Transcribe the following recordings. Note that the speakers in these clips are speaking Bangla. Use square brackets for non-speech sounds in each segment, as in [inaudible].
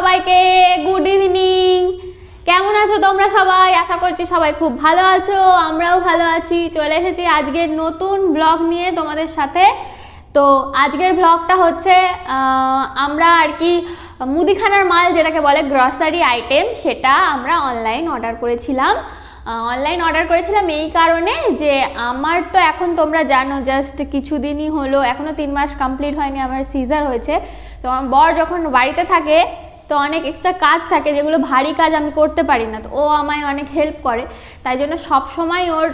সবাইকে গুড ইভিনিং কেমন আছো তোমরা সবাই? আশা করছি সবাই খুব ভালো আছো, আমরাও ভালো আছি। চলে এসেছি আজকের নতুন ব্লগ নিয়ে তোমাদের সাথে। তো আজকের ব্লগটা হচ্ছে আমরা আর কি মুদিখানার মাল যেটাকে বলে গ্রসারি আইটেম সেটা আমরা অনলাইন অর্ডার করেছিলাম। অনলাইন অর্ডার করেছিলাম এই কারণে যে আমার তো এখন তোমরা জানো জাস্ট কিছুদিনই হলো এখনও তিন মাস কমপ্লিট হয়নি, আমার সিজার হয়েছে। তো আমার বর যখন বাড়িতে থাকে তো অনেক এক্সট্রা কাজ থাকে যেগুলো ভারী কাজ আমি করতে পারি না। তো ও আমায় অনেক হেল্প করে। তাই জন্য সবসময় ওর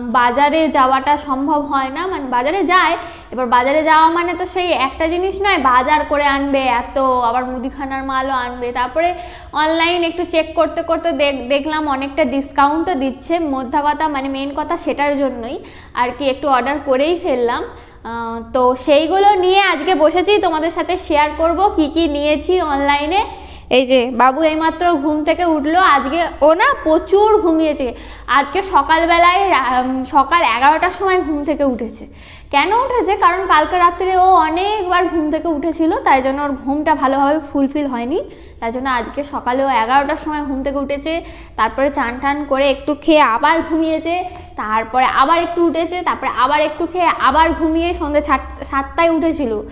বাজারে যাওয়াটা সম্ভব হয় না। মানে বাজারে যায়, এবার বাজারে যাওয়া মানে তো সেই একটা জিনিস নয়, বাজার করে আনবে এত, আবার মুদিখানার মালও আনবে। তারপরে অনলাইন একটু চেক করতে করতে দেখ- দেখলাম অনেকটা ডিসকাউন্টও দিচ্ছে। মধ্যা কথা মানে মেন কথা সেটার জন্যই। আর কি একটু অর্ডার করেই ফেললাম। তো সেইগুলো নিয়ে আজকে বসেছি, তোমাদের সাথে শেয়ার করব, কি কি নিয়েছি অনলাইনে এই যে, বাবু এইমাত্র ঘুম থেকে উঠল, আজকে ও না প্রচুর ঘুমিয়েছে। আজকে সকালবেলায় সকাল এগারোটার সময় ঘুম থেকে উঠেছে। কেন উঠেছে? কারণ কালকে রাত্রে ও অনেকবার ঘুম থেকে উঠেছিল, তাই জন্য ওর ঘুমটা ভালোভাবে ফুলফিল হয়নি। তাই জন্য আজকে সকালে ও এগারোটার সময় ঘুম থেকে উঠেছে, তারপরে চান টান করে একটু খেয়ে আবার ঘুমিয়েছে, তারপরে আবার একটু উঠেছে, তারপরে আবার একটু খেয়ে আবার ঘুমিয়ে সন্ধ্যে সাত- সাতটায় উঠেছিল।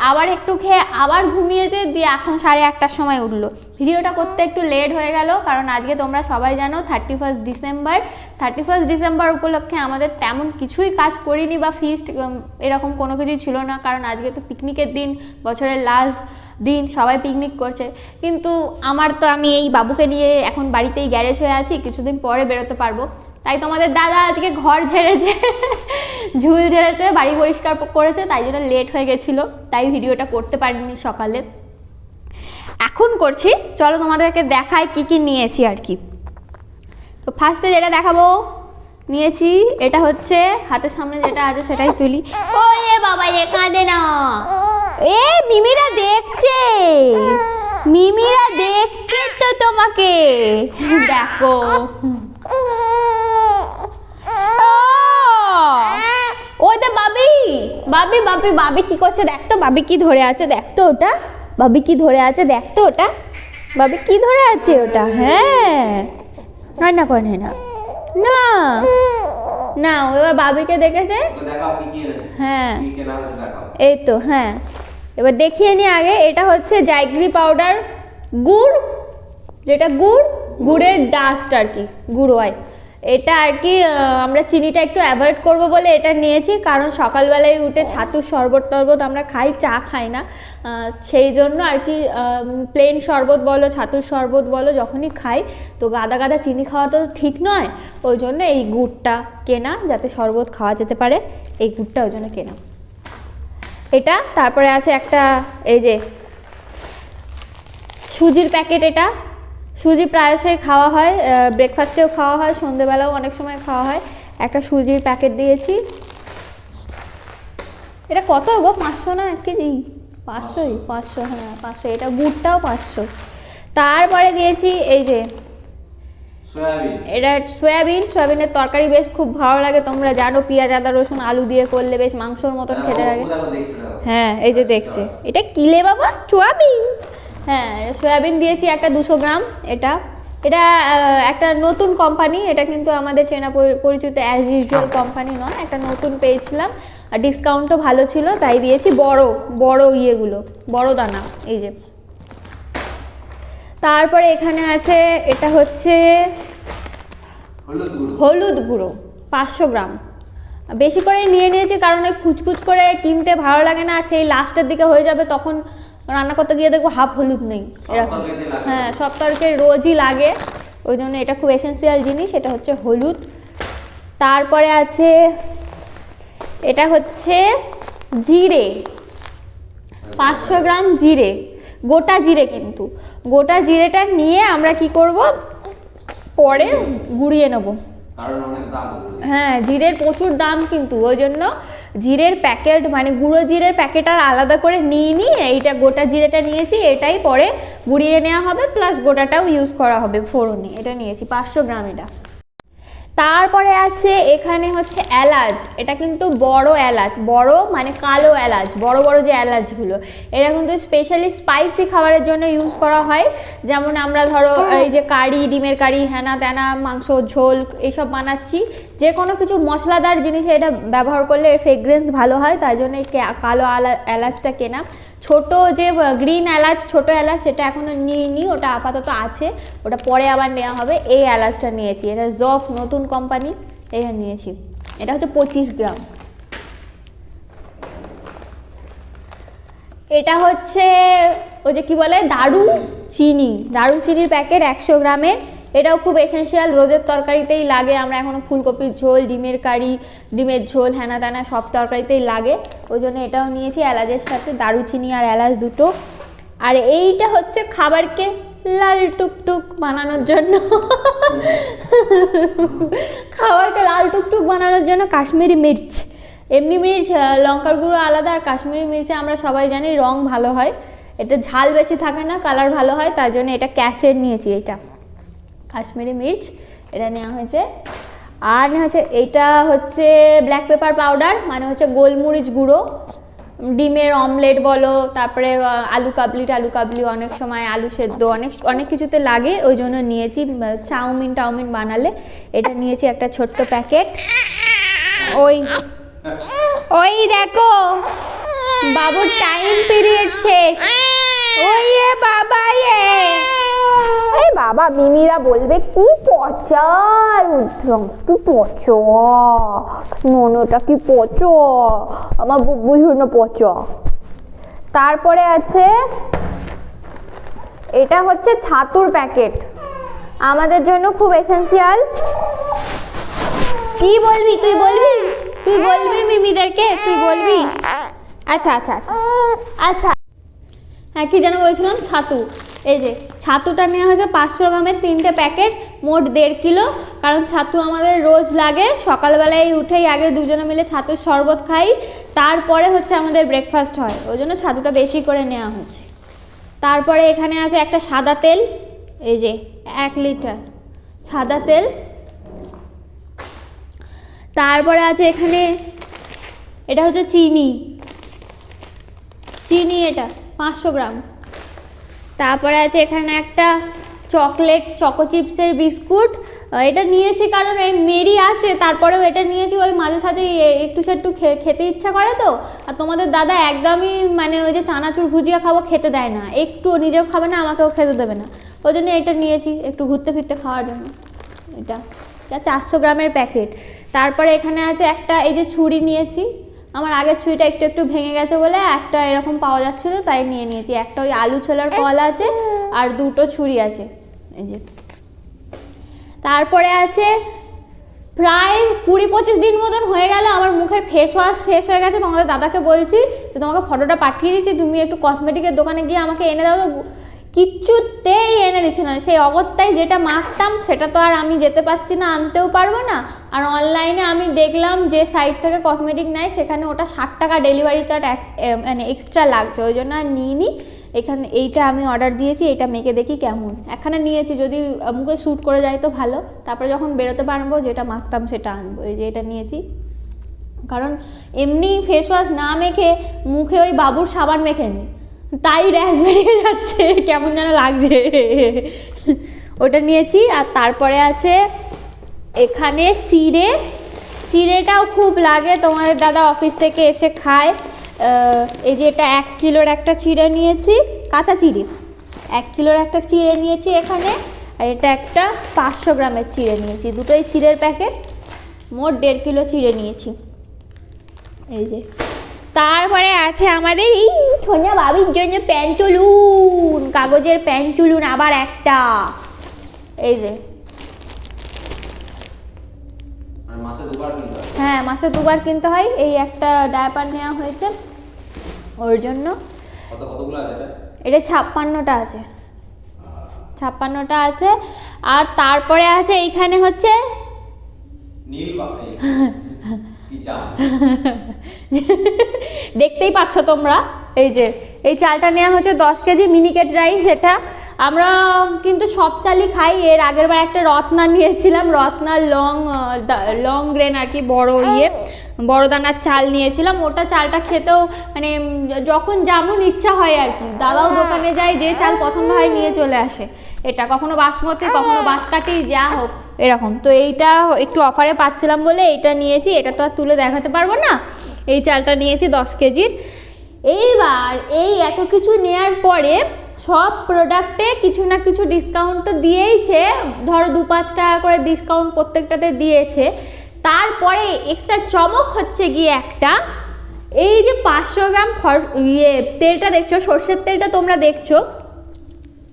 আবার একটু খেয়ে আবার ঘুমিয়েছে, দিয়ে এখন সাড়ে আটটার সময় উঠল। ভিডিওটা করতে একটু লেট হয়ে গেল, কারণ আজকে তোমরা সবাই জানো thirty first December thirty first December উপলক্ষে আমাদের তেমন কিছুই কাজ করিনি বা ফিস্ট এরকম কোনো কিছুই ছিল না, কারণ আজকে তো পিকনিকের দিন, বছরের লাস্ট দিন, সবাই পিকনিক করছে। কিন্তু আমার তো আমি এই বাবুকে নিয়ে এখন বাড়িতেই গ্যারেজ হয়ে আছি, কিছুদিন পরে বেরোতে পারব। তাই তোমাদের দাদা আজকে ঘর ঝেড়েছে, ঝুল ঝেড়েছে, বাড়ি পরিষ্কার করেছে, তাই জন্য লেট হয়ে গেছিল, তাই ভিডিওটা করতে পারিনি সকালে। এখন করছি। চলো তোমাদেরকে দেখাই কি কি নিয়েছি আর কি। তো ফার্স্টে যেটা দেখাবো, নিয়েছি, এটা হচ্ছে হাতের সামনে যেটা আছে সেটাই তুলি। ও এ বাবা, এ কাঁদে না। এ, মিমিরা দেখছে। মিমিরা দেখছে তো তোমাকে। দেখো। ও! দে বাবি। বাবি বাবি বাবি কি করছে? দেখ তো, বাবি কি ধরে আছে, দেখ তো ওটা। বাবি কি ধরে আছে? দেখ তো ওটা। বাবি কি ধরে আছে ওটা? হ্যাঁ। রান্না করে না। না। না ও এবার বাবিকে দেখেছে। হ্যাঁ। এই তো হ্যাঁ। এবার দেখিয়ে নি আগে এটা হচ্ছে জাইগ্রি পাউডার গুড় যেটা গুড় গুড়ের ডাস্ট আর কি গুঁড়ো হয় এটা আর কি আমরা চিনিটা একটু অ্যাভয়েড করব বলে এটা নিয়েছি। কারণ সকালবেলায় উঠে ছাতুর শরবত টরবত আমরা খাই চা খাই না। সেই জন্য আর কি প্লেন শরবত বলো ছাতুর শরবত বলো যখনই খাই। তো গাদা গাদা চিনি খাওয়া তো ঠিক নয়। ওই জন্য এই গুড়টা কেনা যাতে শরবত খাওয়া যেতে পারে এই গুড়টা ওই জন্য কেনা। এটা তারপরে আছে একটা এই যে সুজির প্যাকেট এটা। সুজি প্রায়শই খাওয়া হয় ব্রেকফাস্টেও খাওয়া হয় সন্ধেবেলাও অনেক সময় খাওয়া হয়। একটা সুজির প্যাকেট দিয়েছি। এটা কত গো? পাঁচশো না এক কেজি? পাঁচশোই পাঁচশো হ্যাঁ পাঁচশো। এটা গুড়টাও পাঁচশো। তারপরে দিয়েছি এই যে এটা সয়াবিন। সয়াবিনের তরকারি বেশ খুব ভালো লাগে। তোমরা জানো পেঁয়াজ আদা রসুন আলু দিয়ে করলে বেশ মাংসর মতন খেতে হ্যাঁ, লাগে। দেখছে দেখো হ্যাঁ এই যে দেখছে। এটা কিলে বাবা? সোয়াবিন। হ্যাঁ সয়াবিন দিয়েছি একটা দুশো গ্রাম এটা। এটা একটা নতুন কোম্পানি এটা কিন্তু আমাদের চেনা পরিচিত অ্যাজ ইউজুয়াল কোম্পানি নয় একটা নতুন পেয়েছিলাম। আর ডিসকাউন্টও ভালো ছিল তাই দিয়েছি বড় বড় ইয়েগুলো বড় দানা এই যে। তারপরে এখানে আছে এটা হচ্ছে হলুদ গুঁড়ো। পাঁচশো গ্রাম। বেশি করে নিয়ে নিয়েছি কারণ ওই খুচখুচ করে কিনতে ভালো লাগে না সেই লাস্টের দিকে হয়ে যাবে তখন রান্না করতে গিয়ে দেখব হাফ হলুদ নেই এরকম। হ্যাঁ সব তরকারি রোজই লাগে। ওই জন্য এটা খুব এসেন্সিয়াল জিনিস এটা হচ্ছে হলুদ। তারপরে আছে এটা হচ্ছে জিরে। পাঁচশো গ্রাম জিরে গোটা জিরে কিন্তু। গোটা জিরেটা নিয়ে আমরা কি করব? পরে গুঁড়িয়ে নেব। হ্যাঁ জিরের প্রচুর দাম কিন্তু ওই জন্য জিরের প্যাকেট মানে গুঁড়ো জিরের প্যাকেট আর আলাদা করে নিয়ে নিয়ে এইটা গোটা জিরেটা নিয়েছি এটাই পরে গুঁড়িয়ে নেওয়া হবে প্লাস গোটাটাও ইউজ করা হবে ফোড়নে এটা নিয়েছি পাঁচশো গ্রাম এটা। তারপরে আছে এখানে হচ্ছে এলাচ এটা কিন্তু বড় এলাচ বড় মানে কালো এলাচ বড় বড় যে এলাচগুলো এটা কিন্তু স্পেশালি স্পাইসি খাবারের জন্য ইউজ করা হয় যেমন আমরা ধরো এই যে কারি ডিমের কারি হ্যানা ত্যানা মাংস ঝোল এইসব বানাচ্ছি যে কোনো কিছু মশলাদার জিনিসে এটা ব্যবহার করলে এর ফ্রেগ্রেন্স ভালো হয়, তাই জন্য এই কালো এলাচটা কেনা। ছোট যে গ্রিন এলাচ, ছোট এলাচ, সেটা এখনও নিইনি, ওটা আপাতত আছে। ওটা পরে আবার নেওয়া হবে। এই এলাচটা নিয়েছি। এটা জফ নতুন কোম্পানি এটা নিয়েছি। এটা হচ্ছে পঁচিশ গ্রাম। এটা হচ্ছে, ওই যে কি বলে? দারু চিনি দারু চিনির প্যাকেট একশো গ্রামের। এটাও খুব এসেন্সিয়াল রোজের তরকারিতেই লাগে, আমরা এখনও ফুলকপির ঝোল, ডিমের কারি, ডিমের ঝোল হ্যানা ত্যানা সব তরকারিতেই লাগে। ওই জন্য এটাও নিয়েছি, এলাচের সাথে দারুচিনি আর এলাচ দুটো। আর এইটা হচ্ছে খাবারকে লাল টুকটুক বানানোর জন্য। খাবারকে লাল টুকটুক বানানোর জন্য কাশ্মীরি মির্চ। এমনি মির্চ লঙ্কার গুঁড়ো আলাদা আর কাশ্মীরি মির্চে আমরা সবাই জানি রং ভালো হয়। এটা ঝাল বেশি থাকে না কালার ভালো হয়, তার জন্য এটা ক্যাচের নিয়েছি এটা। কাশ্মীরি মির্চ, এটা নেওয়া হয়েছে। আর নেওয়া হচ্ছে এইটা হচ্ছে ব্ল্যাক পেপার পাউডার মানে হচ্ছে গোলমরিচ গুঁড়ো। ডিমের অমলেট বলো, তারপরে আলু কাবলি টালু কাবলি, অনেক সময় আলু সেদ্ধ, অনেক অনেক কিছুতে লাগে, ওই জন্য নিয়েছি। চাউমিন টাউমিন বানালে এটা নিয়েছি একটা ছোট্ট প্যাকেট। ওই ওই দেখো, বাবুর টাইম পিরিয়ড শেষ। ওই এ বাবা এই বাবা, মিমিরা বলবে, কি পচা কি পচ মনোটা কি পচ আমার বুবু শূন্য পচ তারপরে আছে, এটা হচ্ছে ছাতুর প্যাকেট। আমাদের জন্য খুব এসেন্সিয়াল কি বলবি তুই বলবি? তুই বলবি মিমিদেরকে? তুই বলবি? আচ্ছা আচ্ছা আচ্ছা। আচ্ছা। হ্যাঁ কি যেন বলছিলাম? ছাতু। এই যে, ছাতুটা নেওয়া হয়েছে পাঁচশো গ্রামের তিনটে প্যাকেট, মোট দেড় কিলো। কারণ ছাতু আমাদের রোজ লাগে, সকালবেলায় উঠেই আগে দুজনে মিলে ছাতুর শরবত খাই, তারপরে হচ্ছে আমাদের ব্রেকফাস্ট হয়। ওই জন্য ছাতুটা বেশি করে নেওয়া হচ্ছে। তারপরে এখানে আছে একটা সাদা তেল, এই যে, এক লিটার সাদা তেল। তারপরে আছে এখানে, এটা হচ্ছে চিনি। চিনি এটা, পাঁচশো গ্রাম। তারপরে আছে এখানে একটা চকলেট চকো চিপসের বিস্কুট। এটা নিয়েছি কারণ এই মেরি আছে, তারপরেও এটা নিয়েছি। ওই মাঝে সাঝে একটু সেটু খেতে ইচ্ছা করে তো। আর তোমাদের দাদা একদমই মানে ওই যে চানাচুর ভুজিয়া খাব খেতে দেয় না। একটু নিজেও খাবে না, আমাকেও খেতে দেবে না। ওই জন্য এটা নিয়েছি একটু ঘুরতে ফিরতে খাওয়ার জন্য। এটা চারশো গ্রামের প্যাকেট। তারপরে এখানে আছে একটা, এই যে ছুরি নিয়েছি। আমার আগের ছুরিটা একটু একটু ভেঙে গেছে বলে একটা এরকম পাওয়া যাচ্ছিল, তাই নিয়ে নিয়েছি। একটা ওই আলু ছোলার কল আছে আর দুটো ছুরি আছে। এই যে। তারপরে আছে, প্রায় কুড়ি পঁচিশ দিন মতন হয়ে গেল, আমার মুখের ফেস ওয়াশ শেষ হয়ে গেছে। তোমাদের দাদাকে বলছি যে, তোমাকে ফটোটা পাঠিয়ে দিচ্ছি, তুমি একটু কসমেটিকের দোকানে গিয়ে আমাকে এনে দাও তো কিচ্ছুতেই এনে দিচ্ছে না। সেই অগত্যায় যেটা মাখতাম সেটা তো আর আমি যেতে পারছি না, আনতেও পারব না। আর অনলাইনে আমি দেখলাম যে সাইট থেকে কসমেটিক নেয়, সেখানে ওটা ষাট টাকা ডেলিভারি চার্জ মানে এক্সট্রা লাগছে। ওই জন্য আর নিইনি। এখানে এইটা আমি অর্ডার দিয়েছি এটা মেখে দেখি কেমন। এখানে নিয়েছি, যদি মুখে শ্যুট করে যায় তো ভালো। তারপরে যখন বেরোতে পারব, যেটা মাখতাম সেটা আনব। এই যে এটা নিয়েছি। কারণ এমনি ফেস ওয়াশ না মেখে মুখে ওই বাবুর সাবান মেখে নি। তাই র্যাশ বেরিয়ে যাচ্ছে কেমন যেন লাগছে। ওটা নিয়েছি, আর তারপরে আছে এখানে চিড়ে। চিড়েটাও খুব লাগে তোমাদের দাদা অফিস থেকে এসে খায়। এই যে এটা এক কিলোর একটা চিড়ে নিয়েছি, কাঁচা চিড়ে। এক কিলোর একটা চিড়ে নিয়েছি এখানে, আর এটা একটা পাঁচশো গ্রামের চিড়ে নিয়েছি। দুটোই চিড়ের প্যাকেট, মোট দেড় কিলো চিড়ে নিয়েছি। এই যে। তারপরে আছে আমাদের এই সোনিয়া বাবির জন্য প্যান্টুলুন কাগজের প্যান্টুলুন আবার একটা। এই যে। হয়। মাসে দুবার কিনতে হয়। এই একটা ডায়াপার নেওয়া হয়েছে ওর জন্য। এটা? ছাপ্পান্নটা আছে। ছাপ্পান্নটা আছে। আর তারপরে আছে এইখানে হচ্ছে [laughs] [laughs] দেখতেই পাচ্ছ তোমরা, এই যে, এই চালটা নেওয়া হচ্ছে দশ কেজি মিনিকেট রাইস, এটা আমরা কিন্তু সব চালই খাই, এর আগের বার একটা রত্না নিয়েছিলাম রত্নার লং লং গ্রেন আর কি, বড় ইয়ে বড় দানার চাল নিয়েছিলাম, ওটা চালটা খেতেও মানে যখন যেমন ইচ্ছা হয় আর কি, দাদাও দোকানে যায়, যে চাল পছন্দ হয় নিয়ে চলে আসে। এটা কখনো বাসমতি কখনো বাঁশকাঠি যা হোক, এরকম। তো এইটা একটু অফারে পাচ্ছিলাম বলে এইটা নিয়েছি, এটা তো আর তুলে দেখাতে পারব না। এই চালটা নিয়েছি দশ কেজির। এইবার এই এত কিছু নেয়ার পরে সব প্রোডাক্টে কিছু না কিছু ডিসকাউন্ট তো দিয়েইছে। ধরো দু পাঁচ টাকা করে ডিসকাউন্ট প্রত্যেকটাতে দিয়েছে। তারপরে এক্সট্রা চমক হচ্ছে গিয়ে একটা। এই যে পাঁচশো গ্রাম ইয়ে তেলটা দেখছ, সর্ষের তেলটা তোমরা দেখছ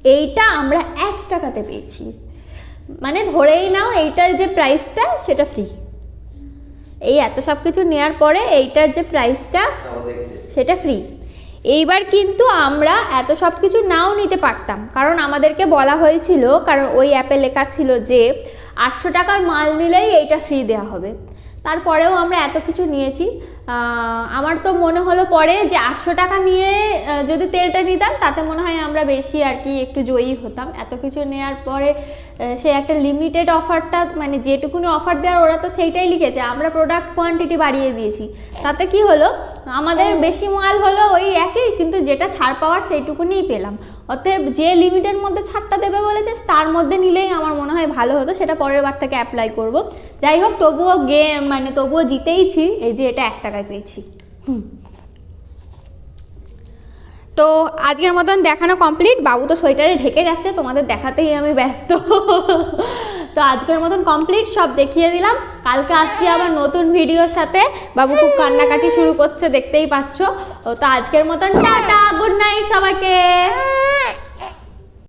এইটা আমরা এক টাকাতে পেয়েছি। মানে ধরেই নাও এইটার যে প্রাইসটা সেটা ফ্রি এই এত সব কিছু নেওয়ার পরে এইটার যে প্রাইসটা সেটা ফ্রি এইবার কিন্তু আমরা এত সব কিছু নাও নিতে পারতাম। কারণ আমাদেরকে বলা হয়েছিল কারণ ওই অ্যাপে লেখা ছিল যে আটশো টাকার মাল নিলেই এইটা ফ্রি দেওয়া হবে। তারপরেও আমরা এত কিছু নিয়েছি। আমার তো মনে হলো পরে যে আটশো টাকা নিয়ে যদি তেলটা নিতাম তাতে মনে হয় আমরা বেশি আর কি একটু জয়ী হতাম। এত কিছু নেওয়ার পরে সে একটা লিমিটেড অফারটা মানে যেটুকুনি অফার দেওয়ার ওরা তো সেইটাই লিখেছে আমরা প্রোডাক্ট কোয়ান্টিটি বাড়িয়ে দিয়েছি। তাতে কি হলো আমাদের বেশি মাল হলো ওই একই কিন্তু যেটা ছাড় পাওয়ার সেইটুকুনিই পেলাম। অতএব যে লিমিটের মধ্যে ছাড়টা দেবে বলেছে তার মধ্যে নিলেই আমার মনে হয় ভালো হতো সেটা পরের বার থেকে অ্যাপ্লাই করব। যাই হোক তবুও গেম মানে তবুও জিতেইছি এই যে এটা এক টাকায় পেয়েছি। তো আজকের মতন দেখানো কমপ্লিট বাবু তো সোয়েটারে ঢেকে যাচ্ছে, তোমাদের দেখাতেই আমি ব্যস্ত। তো আজকের মতন কমপ্লিট সব দেখিয়ে দিলাম। কালকে আসছি আবার নতুন ভিডিওর সাথে। বাবু খুব কান্নাকাটি শুরু করছে, দেখতেই পাচ্ছ। তো আজকের মতন টাটা গুড নাইট সবাইকে।